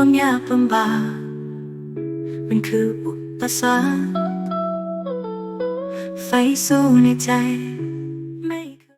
ความยากลำบากมันคืออุปสรรคไฟสู้ในใจ